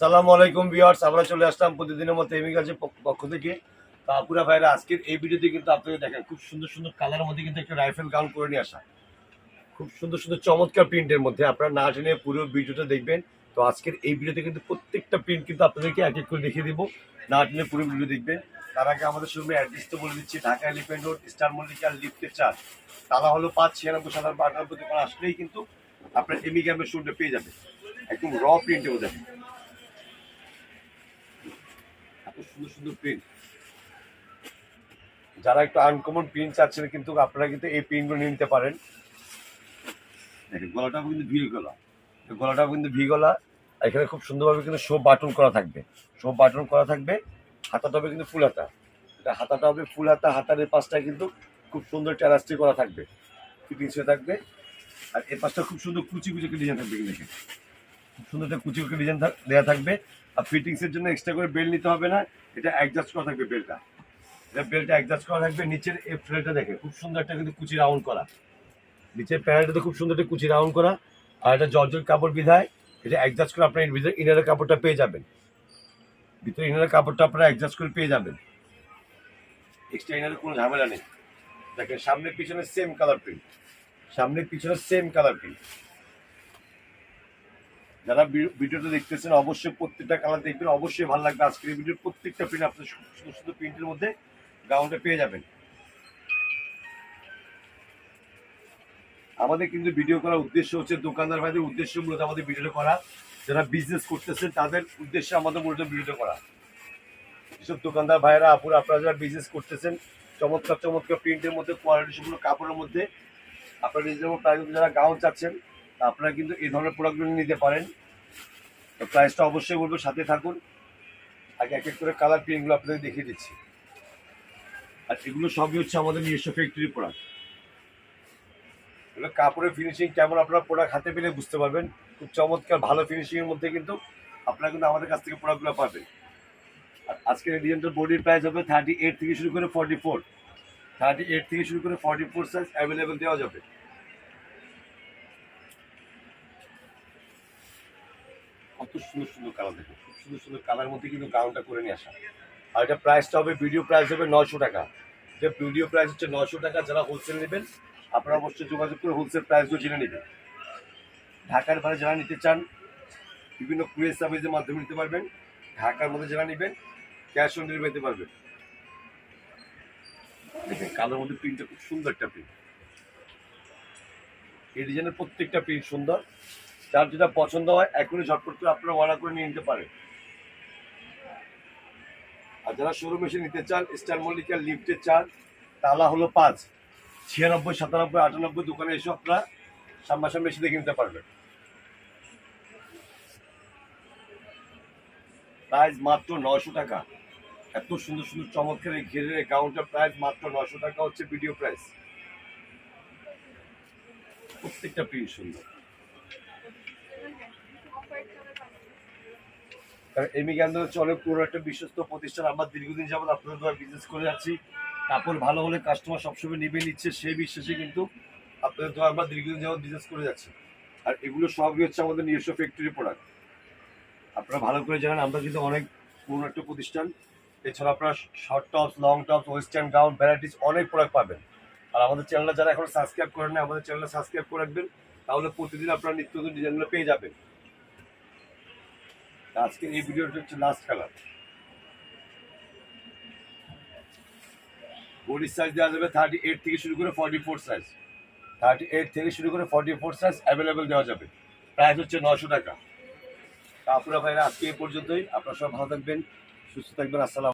আসসালামু আলাইকুম ভিউয়ার্স, আমরা চলে আসলাম প্রতিদিনের মতো এমি গাছের পক্ষ থেকে। তো আপুরা ভাইরা, আজকের এই ভিডিওতে কিন্তু আপনাকে দেখেন খুব সুন্দর সুন্দর কালারের মধ্যে কিন্তু একটা রাইফেল গাউন করে নিয়ে আসা। খুব সুন্দর সুন্দর চমৎকার প্রিন্টের মধ্যে, আপনারা না টেনে পুরো ভিডিওটা দেখবেন। তো আজকের এই ভিডিওতে কিন্তু প্রত্যেকটা প্রিন্ট কিন্তু আপনাদেরকে এক এক করে দেখিয়ে দিব। না টেনে পুরো ভিডিও দেখবেন। তার আগে আমাদের শোরুমে অ্যাড্রেসটা বলে দিচ্ছি, ঢাকা এলিফেন্ট রোড স্টার মল্লিকার লিফটের চার তালা হলো পাঁচ ছিয়ানব্বই সাতানব্বই আটানব্বই দোকান আসলেই কিন্তু আপনার এমি ক্যাম্পের শুটটা পেয়ে যাবেন। একদম র প্রিন্টে বোঝাবেন এত সুন্দর সুন্দর প্রিন্ট যারা একটু আনকমন প্রিন্ট চাচ্ছেন কিন্তু আপনারা কিন্তু এই প্রিন্টগুলো নিতে পারেন। দেখেন গলাটাও কিন্তু ভি গলা। গলাটাও কিন্তু ভি গলা। এখানে খুব সুন্দরভাবে কিন্তু শো বাটন করা থাকবে। শো বাটন করা থাকবে। হাতাটা হবে কিন্তু ফুল হাতা। এটা হাতাটা হবে ফুল হাতা। হাতার এই পাশটা কিন্তু খুব সুন্দর টেরাস্টি করা থাকবে। ফিটিংস হয়ে থাকবে। আর এই পাশটা খুব সুন্দর কুচি কুচি ডিজাইন থাকবে কিন্তু সুন্দর একটা কুচি কুচি ডিজাইন দেওয়া থাকবে। আর ফিটিংসের জন্য এক্সট্রা করে বেল্ট নিতে হবে না। এটা অ্যাডজাস্ট করা থাকবে বেল্টটা এটা বেল্টটা অ্যাডজাস্ট করা থাকবে। নিচের এই ফ্লেটটা দেখে খুব সুন্দর একটা কিন্তু কুচি রাউন্ড করা। নিচের প্যান্টটা খুব সুন্দর একটা কুচি রাউন্ড করা। আর এটা জর্জর কাপড় বিধায়, এটা অ্যাডজাস্ট করে আপনার ভিতরে ইনারের কাপড়টা পেয়ে যাবেন। ভিতরে ইনারের কাপড়টা আপনারা অ্যাডজাস্ট করে পেয়ে যাবেন। এক্সট্রা ইনারের কোনো ঝামেলা নেই। দেখেন সামনে পিছনে সেম কালার প্রিন্ট সামনে পিছনে সেম কালার প্রিন্ট যারা ভিডিওটা দেখতেছেন, অবশ্যই প্রত্যেকটা কালার দেখবেন। অবশ্যই ভালো লাগবে আজকের এই ভিডিওর প্রত্যেকটা প্রিন্ট আপনার সুন্দর সুন্দর প্রিন্টের মধ্যে গাউনটা পেয়ে যাবেন। আমাদের কিন্তু ভিডিও করার উদ্দেশ্য হচ্ছে দোকানদার ভাইদের উদ্দেশ্য মূলত আমাদের ভিডিওটা করা। যারা বিজনেস করতেছেন, তাদের উদ্দেশ্যে আমাদের মূলত ভিডিওটা করা। যেসব দোকানদার ভাইয়েরা, আপুরা, আপনারা যারা বিজনেস করতেছেন, চমৎকার চমৎকার প্রিন্টের মধ্যে কোয়ালিটি সম্পূর্ণ কাপড়ের মধ্যে, আপনারা প্রাইস যারা গাউন চাচ্ছেন আপনারা কিন্তু এই ধরনের প্রোডাক্টগুলো নিতে পারেন। তো প্রাইসটা অবশ্যই বলব, সাথে থাকুন। আগে এক এক করে কালার প্রিন্টগুলো আপনাদের দেখিয়ে দিচ্ছি। আর এগুলো সবই হচ্ছে আমাদের নিজস্ব ফ্যাক্টরি প্রোডাক্ট এগুলো কাপড়ের ফিনিশিং কেমন আপনারা প্রোডাক্ট হাতে পেলে বুঝতে পারবেন। খুব চমৎকার, ভালো ফিনিশিংয়ের মধ্যে কিন্তু আপনারা কিন্তু আমাদের কাছ থেকে প্রোডাক্টগুলো পাবেন। আর আজকের ডিজাইনটার বডির প্রাইস হবে থার্টি এইট থেকে শুরু করে ফর্টি ফোর থার্টি এইট থেকে শুরু করে ফর্টি ফোর সাইজ অ্যাভেলেবেল দেওয়া যাবে। কত সুন্দর সুন্দর কালার দেখো। খুব সুন্দর সুন্দর কালার মধ্যে কিন্তু গাউনটা করে নিয়ে আসা। আর এটা প্রাইসটা হবে ভিডিও প্রাইস হবে নশো টাকা। এটা ভিডিও প্রাইস হচ্ছে নশো টাকা, যারা হোলসেল নেবেন, আপনারা অবশ্যই যোগাযোগ করে হোলসেল প্রাইসগুলো জেনে নেবেন। ঢাকার বাইরে যারা নিতে চান, বিভিন্ন কুরিয়ার সার্ভিসের মাধ্যমে নিতে পারবেন। ঢাকার মধ্যে যারা নেবেন ক্যাশ অন ডেলিভারি নিতে পারবেন। দেখেন কালোর মধ্যে প্রিন্টটা খুব সুন্দর একটা প্রিন্ট এই ডিজাইনের প্রত্যেকটা প্রিন্ট সুন্দর। যার যেটা পছন্দ হয়, এখনই ঝটপট করে আপনারা অর্ডার করে নিয়ে নিতে পারেন। আর যারা শোরুম এসে নিতে চান স্টার মল্লিকার লিফটের চান, তালা হলো পাঁচ। ছিয়ানব্বই, সাতানব্বই, আটানব্বই দোকানে এসে আপনারা সামনাসামনি এসে দেখে নিতে পারবেন। প্রাইস মাত্র নশো টাকা। এত সুন্দর সুন্দর চমৎকার এই ঘেরের কাউন্টার প্রাইস মাত্র নশো টাকা হচ্ছে ভিডিও প্রাইস প্রত্যেকটা প্রিন্ট সুন্দর। এমি জ্ঞান হচ্ছে অনেক পুরো একটা বিশ্বস্ত প্রতিষ্ঠান। আমরা দীর্ঘদিন যাবত আপনাদের দ্বারা বিজনেস করে যাচ্ছি। কাপড় ভালো হলে কাস্টমার সবসময় নেবে, নিচ্ছে সেই বিশ্বাসে কিন্তু আপনাদের দ্বারা আমরা দীর্ঘদিন যাবত বিজনেস করে যাচ্ছি। আর এগুলো সবই হচ্ছে আমাদের নিজস্ব ফ্যাক্টরি প্রোডাক্ট আপনারা ভালো করে জানেন, আমরা কিন্তু অনেক পুরনো একটা প্রতিষ্ঠান। এছাড়া আপনারা short tops long tops western gown varieties অনেক প্রোডাক্ট পাবেন। আর আমাদের চ্যানেলটা যারা এখন সাবস্ক্রাইব করেন না আমাদের চ্যানেলটা সাবস্ক্রাইব করে রাখবেন। তাহলে প্রতিদিন আপনারা নিত্য নতুন ডিজাইনগুলো পেয়ে যাবেন। আজকে এই ভিডিওটা হচ্ছে লাস্ট কালার বডির সাইজ দেওয়া যাবে থার্টি এইট থেকে শুরু করে forty four size thirty eight থেকে শুরু করে ফর্টি ফোর সাইজ অ্যাভেলেবেল দেওয়া যাবে। প্রাইস হচ্ছে নশো টাকা। আপনারা ভাইরা আজকে এই পর্যন্তই। আপনারা সব ভালো থাকবেন, সুস্থ থাকবেন। আসসালাম